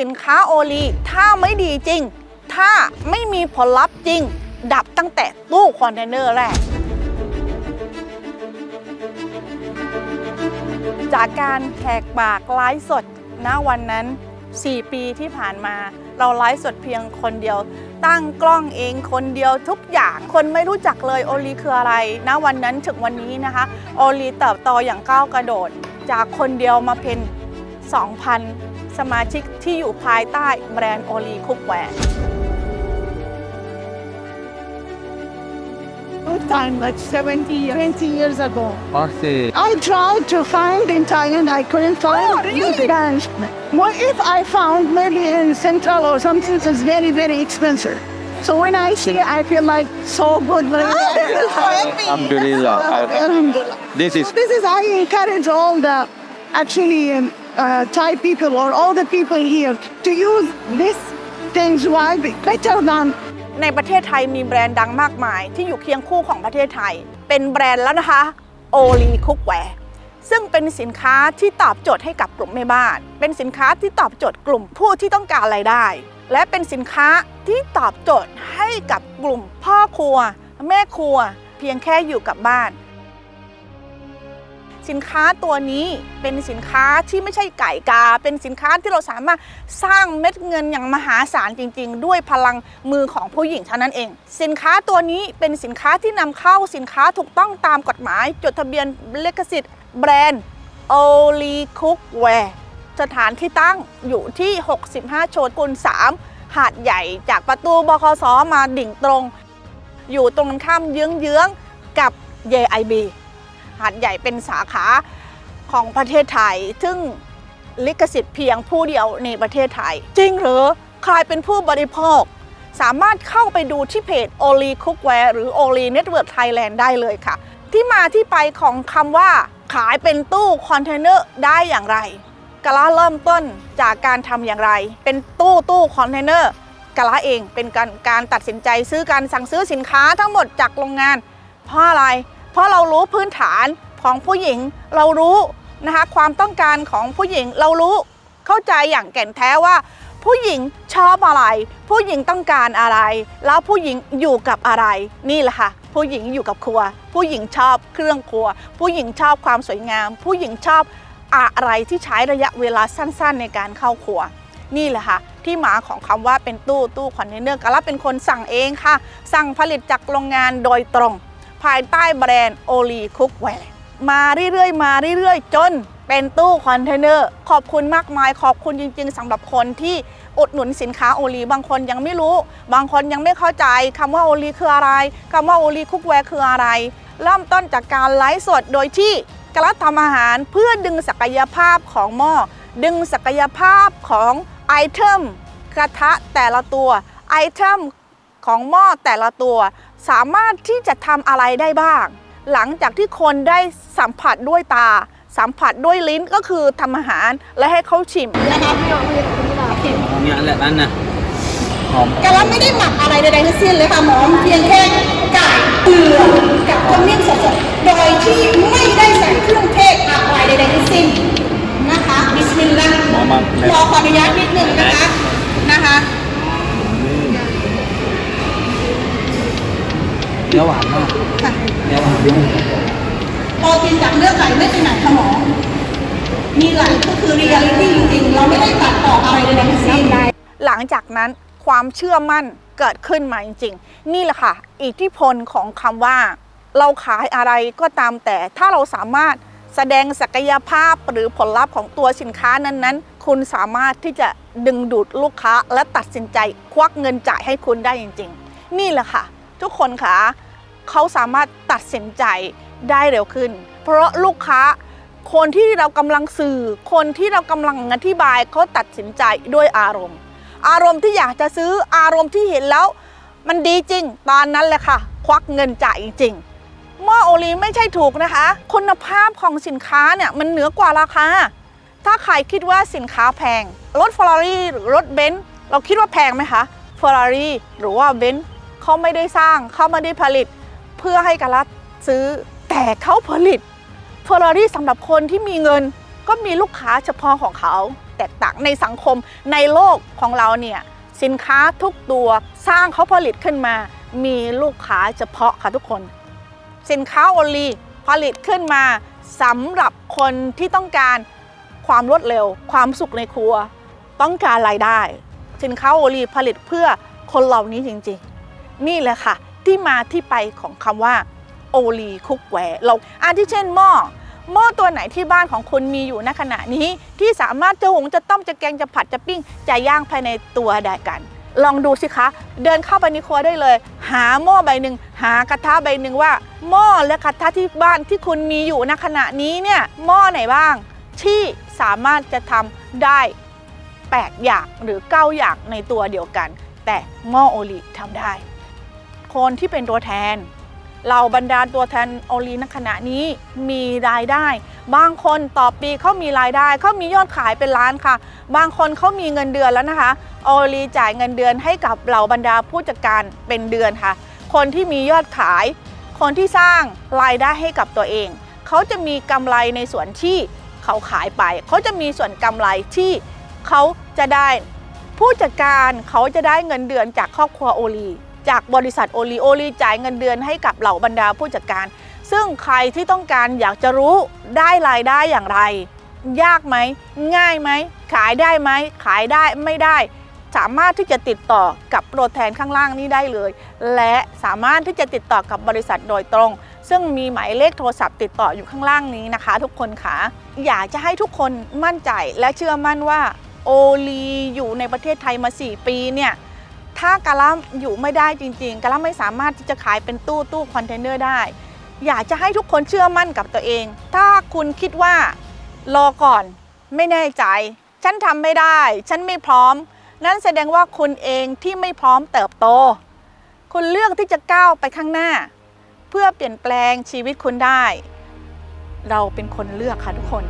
สินค้าโอลีถ้าไม่ดีจริง ถ้าไม่มีผลลัพธ์จริง ดับตั้งแต่ตู้คอนเทนเนอร์แรก จากการแขกปากไลฟ์สดณวันนั้น 4 ปีที่ผ่านมา เราไลฟ์สดเพียงคนเดียว ตั้งกล้องเองคนเดียวทุกอย่างคนไม่รู้จักเลยโอลีคืออะไร ณวันนั้นถึงวันนี้นะคะโอลีเติบโตอย่างก้าวกระโดด จากคนเดียวมาเป็น2,000 สมาชิกที่อยู่ภายใต้แบรนด์โอลีคุกแวร์ time, like 70, 20 years ago. Parse. I tried to find in Thailand, I couldn't find Oh, really? the branch. What if I found maybe in Central or something that's very, very expensive? So when I see it, I feel like so good. Like, Alhamdulillah. Alhamdulillah. This is This is, I encourage all the actually um, uh, Thai people or all the people here to use these things. Why? Better than ในประเทศไทยมีแบรนด์ดังมากมาย ที่อยู่เคียงคู่ของประเทศไทย เป็นแบรนด์แล้วนะคะโอลีคุกแวร์ซึ่งเป็นสินค้าที่ตอบโจทย์ให้กับกลุ่มแม่บ้าน เป็นสินค้าที่ตอบโจทย์กลุ่มผู้ที่ต้องการรายได้ และเป็นสินค้าที่ตอบโจทย์ให้กับกลุ่มพ่อครัว แม่ครัว เพียงแค่อยู่กับบ้าน สินค้าตัวนี้เป็นสินค้าที่ไม่ใช่ไก่กา เป็นสินค้าที่เราสามารถสร้างเม็ดเงินอย่างมหาศาลจริง ๆ ด้วยพลังมือของผู้หญิงเท่านั้นเอง สินค้าตัวนี้เป็นสินค้าที่นำเข้าสินค้าถูกต้องตามกฎหมาย จดทะเบียนลิขสิทธิ์แบรนด์ o l y Cookware สถานที่ตั้งอยู่ที่ 65 โชกุล3 หาดใหญ่จากประตูบคสมาดิ่งตรง อยู่ตรงข้ามเยื้องๆกับ JIB หาดใหญ่เป็นสาขาของประเทศไทย ซึ่งลิขสิทธิ์เพียงผู้เดียวในประเทศไทย จริงหรือใครเป็นผู้บริโภค สามารถเข้าไปดูที่เพจ o l y Cookware หรือ o l y Network Thailand ได้เลยค่ะ ที่มาที่ไปของคำว่าขายเป็นตู้คอนเทนเนอร์ได้อย่างไรกะละเริ่มต้นจากการทำอย่างไร เป็นตู้ตู้คอนเทนเนอร์กะละเองเป็นการการตัดสินใจซื้อการสั่งซื้อสินค้าทั้งหมดจากโรงงาน เพราะอะไร เพราะเรารู้พื้นฐานของผู้หญิงเรารู้นะคะความต้องการของผู้หญิงเรารู้เข้าใจอย่างแก่นแท้ว่า ผู้หญิงชอบอะไร ผู้หญิงต้องการอะไร แล้วผู้หญิงอยู่กับอะไร นี่แหละค่ะผู้หญิงอยู่กับครัว ผู้หญิงชอบเครื่องครัว ผู้หญิงชอบความสวยงาม ผู้หญิงชอบอะไรที่ใช้ระยะเวลาสั้นๆ ในการเข้าครัว นี่แหละค่ะที่มาของคำว่าเป็นตู้ตู้คอนเทนเนอร์กะละเป็นคนสั่งเองค่ะ สั่งผลิตจากโรงงานโดยตรง ภายใต้แบรนด์โอลีคุกแวร์มาเรื่อยๆ มาเรื่อยๆ จนเป็นตู้คอนเทนเนอร์ขอบคุณมากมายขอบคุณจริง ๆสำหรับคนที่อุดหนุนสินค้าโอลีบางคนยังไม่รู้ บางคนยังไม่เข้าใจคำว่าโอลีคืออะไรคำว่าโอลีคุกแวร์คืออะไร เริ่มต้นจากการไลฟ์สดโดยที่กระทำอาหารเพื่อดึงศักยภาพของหม้อดึงศักยภาพของไอเทมกระทะแต่ละตัวไอเทมของหม้อแต่ละตัว สามารถที่จะทำอะไรได้บ้าง หลังจากที่คนได้สัมผัสด้วยตา สัมผัสด้วยลิ้นก็คือทำอาหารและให้เขาชิมนะคะ Punya alat tanah. Hom. แกว่าไม่ได้หมักอะไรใดๆทั้งสิ้นเลยค่ะหมอเพียงแค่กากเกลือกับขมิ้นสดๆโดยที่ไม่ได้ โปรตีนจากเลือดไหลไม่ไปไหนค่ะหมอมีไหลก็คือเรียลิตี้จริงๆ เราไม่ได้ตัดต่ออะไรใดๆทั้งสิ้นหลังจากนั้นความเชื่อมั่นเกิดขึ้นมาจริง ๆ นี่แหละค่ะ อิทธิพลของคำว่า เราขายอะไรก็ตามแต่ ถ้าเราสามารถแสดงศักยภาพหรือผลลัพธ์ของตัวสินค้านั้นๆ คุณสามารถที่จะดึงดูดลูกค้าและตัดสินใจควักเงินจ่ายให้คุณได้จริง ๆ นี่แหละค่ะ ทุกคนคะเขาสามารถตัดสินใจ ได้เร็วขึ้น เพราะลูกค้าคนที่เรากำลังสื่อ คนที่เรากำลังอธิบายเขาตัดสินใจด้วยอารมณ์ อารมณ์ที่อยากจะซื้ออารมณ์ที่เห็นแล้ว มันดีจริง ตอนนั้นแหละค่ะ ควักเงินจ่ายจริงหม้อโอลีไม่ใช่ถูกนะคะ คุณภาพของสินค้าเนี่ยมันเหนือกว่าราคา ถ้าใครคิดว่าสินค้าแพง รถฟอร์รี่หรือรถเบนซ์เราคิดว่าแพงไหมคะฟอร์รารี่หรือว่าเบนซ์เขาไม่ได้สร้างเขาไม่ได้ผลิต เพื่อให้กรัฐซื้อ แต่เขาผลิตเฟอร์รารี่สำหรับคนที่มีเงินก็มีลูกค้าเฉพาะของเขา แตกต่างในสังคมในโลกของเราเนี่ยสินค้าทุกตัวสร้างเขาผลิตขึ้นมา มีลูกค้าเฉพาะค่ะทุกคน สินค้าโอลีผลิตขึ้นมาสำหรับคนที่ต้องการความรวดเร็ว ความสุขในครัว ต้องการรายได้ สินค้าโอลีผลิตเพื่อคนเหล่านี้จริงๆ นี่แหละค่ะ ที่มาที่ไปของคำว่า โอลีคุกแวร์เราอาทิเช่นหม้อหม้อตัวไหนที่บ้านของคุณมีอยู่ณขณะนี้ ที่สามารถจะหุงจะต้มจะแกงจะผัดจะปิ้ง จะย่างภายในตัวได้กัน ลองดูสิคะ เดินเข้าไปในครัวได้เลย หาหม้อใบหนึ่งหากระทะใบหนึ่งว่า หม้อและกระทะที่บ้านที่คุณมีอยู่ณขณะนี้เนี่ยหม้อไหนบ้าง ที่สามารถจะทำได้ 8 อย่างหรือ 9 อย่างในตัวเดียวกัน แต่หม้อโอลีทำได้ คนที่เป็นตัวแทน เราบรรดาตัวแทนโอลีณขณะนี้มีรายได้ บางคนต่อปีเขามีรายได้เขามียอดขายเป็นล้านค่ะ บางคนเขามีเงินเดือนแล้วนะคะโอลีจ่ายเงินเดือนให้กับเหล่าบรรดาผู้จัดการเป็นเดือนค่ะ คนที่มียอดขาย คนที่สร้างรายได้ให้กับตัวเองเขาจะมีกำไรในส่วนที่เขาขายไปเขาจะมีส่วนกำไรที่เขาจะได้ผู้จัดการเขาจะได้เงินเดือนจากครอบครัวโอลี จากบริษัทโอลีโอลีจ่ายเงินเดือนให้กับเหล่าบรรดาผู้จัดการ ซึ่งใครที่ต้องการอยากจะรู้ได้รายได้อย่างไร ยากไหม ง่ายไหม ขายได้ไหม ขายได้ไม่ได้ สามารถที่จะติดต่อกับตัวแทนข้างล่างนี้ได้เลย และสามารถที่จะติดต่อกับบริษัทโดยตรง ซึ่งมีหมายเลขโทรศัพท์ติดต่ออยู่ข้างล่างนี้นะคะ ทุกคนค่ะอยากจะให้ทุกคนมั่นใจและเชื่อมั่นว่าโอลีอยู่ในประเทศไทยมา 4 ปีเนี่ย ถ้ากาล่าอยู่ไม่ได้จริงๆกาล่าไม่สามารถที่จะขายเป็นตู้ตู้คอนเทนเนอร์ได้ อยากจะให้ทุกคนเชื่อมั่นกับตัวเอง ถ้าคุณคิดว่ารอก่อนไม่แน่ใจ ฉันทำไม่ได้ ฉันไม่พร้อม นั่นแสดงว่าคุณเองที่ไม่พร้อมเติบโต คุณเลือกที่จะก้าวไปข้างหน้า เพื่อเปลี่ยนแปลงชีวิตคุณได้ เราเป็นคนเลือกค่ะทุกคน